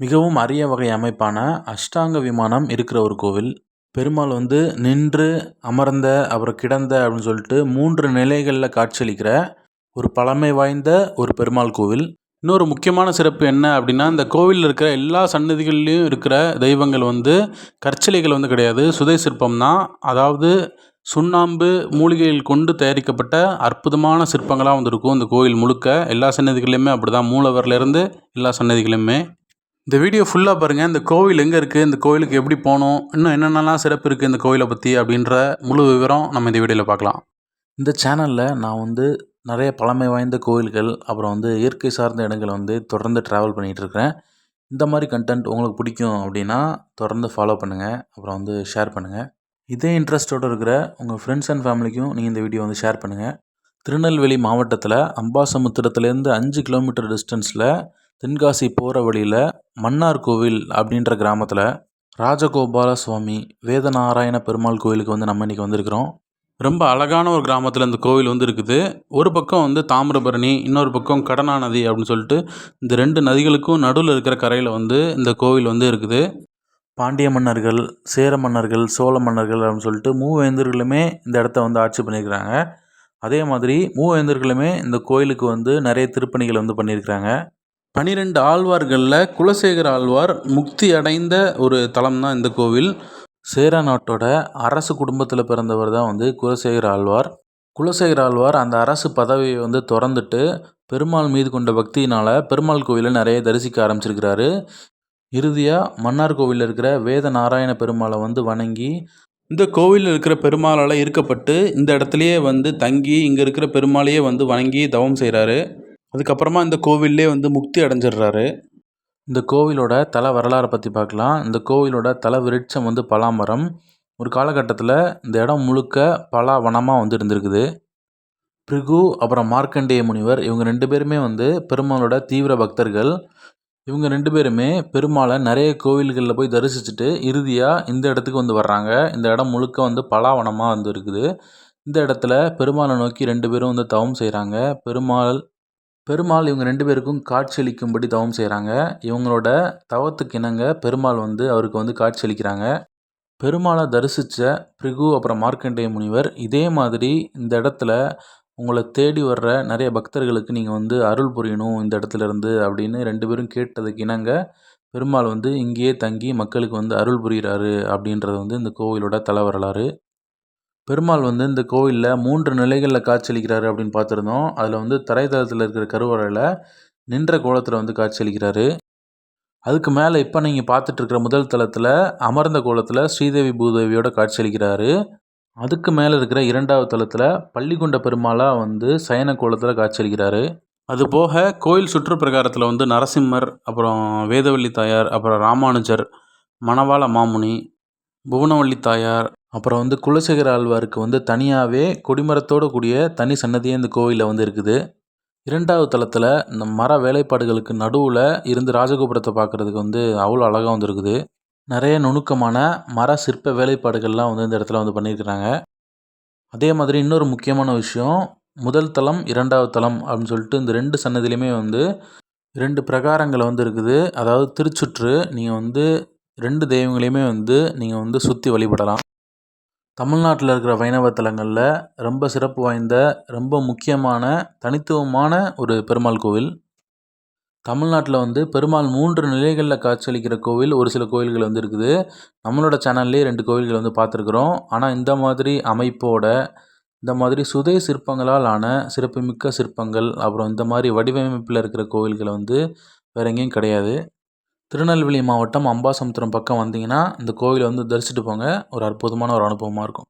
மிகவும் அரிய வகை அமைப்பான அஷ்டாங்க விமானம் இருக்கிற ஒரு கோவில். பெருமாள் வந்து நின்று அமர்ந்த அப்புறம் கிடந்த அப்படின்னு சொல்லிட்டு மூன்று நிலைகளில் காட்சியளிக்கிற ஒரு பழமை வாய்ந்த ஒரு பெருமாள் கோவில். இன்னொரு முக்கியமான சிறப்பு என்ன அப்படின்னா இந்த கோவிலில் இருக்கிற எல்லா சன்னதிகள்லேயும் இருக்கிற தெய்வங்கள் வந்து கற்சிலைகள் வந்து கிடையாது. சுதை சிற்பம் தான். அதாவது சுண்ணாம்பு மூலிகைகள் கொண்டு தயாரிக்கப்பட்ட அற்புதமான சிற்பங்களாக வந்திருக்கும் இந்த கோவில் முழுக்க எல்லா சன்னதிகளையுமே அப்படி தான் மூலவரிலேருந்து எல்லா சன்னதிகளையுமே இந்த வீடியோ ஃபுல்லாக பாருங்கள் இந்த கோவில் எங்கே இருக்குது இந்த கோவிலுக்கு எப்படி போகணும்? இன்னும் என்னென்னலாம் சிறப்பு இருக்குது இந்த கோவிலை பற்றி அப்படின்ற முழு விவரம் நம்ம இந்த வீடியோவில் பார்க்கலாம். இந்த சேனலில் நான் வந்து நிறைய பழமை வாய்ந்த கோவில்கள் அப்புறம் வந்து இயற்கை சார்ந்த இடங்களை வந்து தொடர்ந்து ட்ராவல் பண்ணிகிட்ருக்கிறேன் இந்த மாதிரி கண்டென்ட் உங்களுக்கு பிடிக்கும் அப்படின்னா தொடர்ந்து ஃபாலோ பண்ணுங்கள் அப்புறம் வந்து ஷேர் பண்ணுங்கள் இதே இன்ட்ரெஸ்ட்டோடு இருக்கிற உங்கள் ஃப்ரெண்ட்ஸ் அண்ட் ஃபேமிலிக்கும் நீங்கள் இந்த வீடியோ வந்து ஷேர் பண்ணுங்கள் திருநெல்வேலி மாவட்டத்தில் அம்பாசமுத்திரத்துலேருந்து அஞ்சு கிலோமீட்டர் டிஸ்டன்ஸில் தென்காசி போகிற வழியில் மன்னார் கோவில் அப்படின்ற கிராமத்தில் ராஜகோபால சுவாமி வேதநாராயண பெருமாள் கோவிலுக்கு வந்து நம்ம இன்றைக்கி வந்திருக்கிறோம். ரொம்ப அழகான ஒரு கிராமத்தில் இந்த கோவில் வந்து இருக்குது. ஒரு பக்கம் வந்து தாமிரபரணி இன்னொரு பக்கம் கடனா நதி அப்படின்னு சொல்லிட்டு இந்த ரெண்டு நதிகளுக்கும் நடுவில் இருக்கிற கரையில் வந்து இந்த கோவில் வந்து இருக்குது. பாண்டிய மன்னர்கள் சேர மன்னர்கள் சோழ மன்னர்கள் அப்படின்னு சொல்லிட்டு மூவேந்தர்களுமே இந்த இடத்த வந்து ஆட்சி பண்ணியிருக்கிறாங்க. அதே மாதிரி மூவேந்தர்களுமே இந்த கோயிலுக்கு வந்து நிறைய திருப்பணிகள் வந்து பண்ணியிருக்கிறாங்க. பனிரெண்டு ஆழ்வார்களில் குலசேகர ஆழ்வார் முக்தி அடைந்த ஒரு தலம் தான் இந்த கோவில். சேர நாட்டோட அரசு குடும்பத்தில் பிறந்தவர் தான் வந்து குலசேகர ஆழ்வார். குலசேகர ஆழ்வார் அந்த அரசு பதவியை வந்து திறந்துட்டு பெருமாள் மீது கொண்ட பக்தியினால் பெருமாள் கோவிலை நிறைய தரிசிக்க ஆரம்பிச்சிருக்கிறாரு. இறுதியாக மன்னார் கோவிலில் இருக்கிற வேத நாராயண பெருமாளை வந்து வணங்கி இந்த கோவிலில் இருக்கிற பெருமாளால் இருக்கப்பட்டு இந்த இடத்துலையே வந்து தங்கி இங்கே இருக்கிற பெருமாளையே வந்து வணங்கி தவம் செய்கிறாரு அதுக்கப்புறமா இந்த கோவில்லே வந்து முக்தி அடைஞ்சிடுறாரு. இந்த கோவிலோட தல வரலாறை பற்றி பார்க்கலாம் இந்த கோவிலோட தல விருட்சம் வந்து பலாமரம். ஒரு காலகட்டத்தில் இந்த இடம் முழுக்க பலா வனமாக வந்து இருந்திருக்குது. பிருகு அப்புறம் மார்க்கண்டேய முனிவர் இவங்க ரெண்டு பேருமே வந்து பெருமாளோட தீவிர பக்தர்கள். இவங்க ரெண்டு பேருமே பெருமாளை நிறைய கோவில்களில் போய் தரிசிச்சுட்டு இறுதியாக இந்த இடத்துக்கு வந்து வர்றாங்க. இந்த இடம் முழுக்க வந்து பலாவனமாக வந்து இருக்குது. இந்த இடத்துல பெருமாளை நோக்கி ரெண்டு பேரும் வந்து தவம் செய்கிறாங்க பெருமாள் பெருமாள் இவங்க ரெண்டு பேருக்கும் காட்சியளிக்கும்படி தவம் செய்கிறாங்க இவங்களோட தவத்துக்கு இணங்க பெருமாள் வந்து அவருக்கு வந்து காட்சியளிக்கிறாங்க. பெருமாளை தரிசித்த பிரிகு அப்புறம் மார்க்கண்டேய முனிவர் இதே மாதிரி இந்த இடத்துல உங்களை தேடி வர்ற நிறைய பக்தர்களுக்கு நீங்கள் வந்து அருள் புரியணும் இந்த இடத்துல இருந்து அப்படின்னு ரெண்டு பேரும் கேட்டதுக்கு இணங்க பெருமாள் வந்து இங்கேயே தங்கி மக்களுக்கு வந்து அருள் புரிகிறாரு அப்படின்றது வந்து இந்த கோவிலோட தலை வரலாறு பெருமாள் வந்து இந்த கோவிலில் மூன்று நிலைகளில் காட்சியளிக்கிறாரு அப்படின்னு பார்த்துருந்தோம். அதில் வந்து தரைதளத்தில் இருக்கிற கருவறையில் நின்ற கோலத்தில் வந்து காட்சியளிக்கிறாரு. அதுக்கு மேலே இப்போ நீங்கள் பார்த்துட்ருக்கிற முதல் தளத்தில் அமர்ந்த கோலத்தில் ஸ்ரீதேவி பூதேவியோட காட்சியளிக்கிறாரு. அதுக்கு மேலே இருக்கிற இரண்டாவது தளத்தில் பள்ளிகொண்ட பெருமாளாக வந்து சயன கோலத்தில் காட்சியளிக்கிறாரு. அது போக கோயில் சுற்றுப்பிரகாரத்தில் வந்து நரசிம்மர் அப்புறம் வேதவள்ளி தாயார் அப்புறம் ராமானுஜர் மணவாள மாமுனி புவனவள்ளி தாயார் அப்புறம் வந்து குலசேகர ஆழ்வாருக்கு வந்து தனியாகவே கொடிமரத்தோடு கூடிய தனி சன்னதியே இந்த கோவிலில் வந்து இருக்குது. இரண்டாவது தளத்தில் இந்த மர வேலைப்பாடுகளுக்கு நடுவில் இருந்து ராஜகோபுரத்தை பார்க்குறதுக்கு வந்து அவ்வளோ அழகாக வந்துருக்குது. நிறைய நுணுக்கமான மர சிற்ப வேலைப்பாடுகள்லாம் வந்து இந்த இடத்துல வந்து பண்ணியிருக்கிறாங்க. அதே மாதிரி இன்னொரு முக்கியமான விஷயம் முதல் தளம் இரண்டாவது தளம் அப்படின்னு சொல்லிட்டு இந்த ரெண்டு சன்னதிலையுமே வந்து ரெண்டு பிரகாரங்கள் வந்து இருக்குது. அதாவது திருச்சுற்று நீங்கள் வந்து ரெண்டு தெய்வங்களையுமே வந்து நீங்கள் வந்து சுற்றி வழிபடலாம். தமிழ்நாட்டில் இருக்கிற வைணவ தலங்களில் ரொம்ப சிறப்பு வாய்ந்த ரொம்ப முக்கியமான தனித்துவமான ஒரு பெருமாள் கோவில். தமிழ்நாட்டில் வந்து பெருமாள் மூன்று நிலைகளில் காட்சியளிக்கிற கோவில் ஒரு சில கோவில்கள் வந்து இருக்குது. நம்மளோட சேனல்லே ரெண்டு கோவில்கள் வந்து பார்த்துருக்குறோம். ஆனால் இந்த மாதிரி அமைப்போட இந்த மாதிரி சுதை சிற்பங்களால் ஆன சிறப்புமிக்க சிற்பங்கள் அப்புறம் இந்த மாதிரி வடிவமைப்பில் இருக்கிற கோவில்கள் வந்து வேறு எங்கேயும் கிடையாது. திருநெல்வேலி மாவட்டம் அம்பாசமுத்திரம் பக்கம் வந்தீங்கன்னா இந்த கோவிலை வந்து தரிசிட்டு போங்க. ஒரு அற்புதமான ஒரு அனுபவமாக இருக்கும்.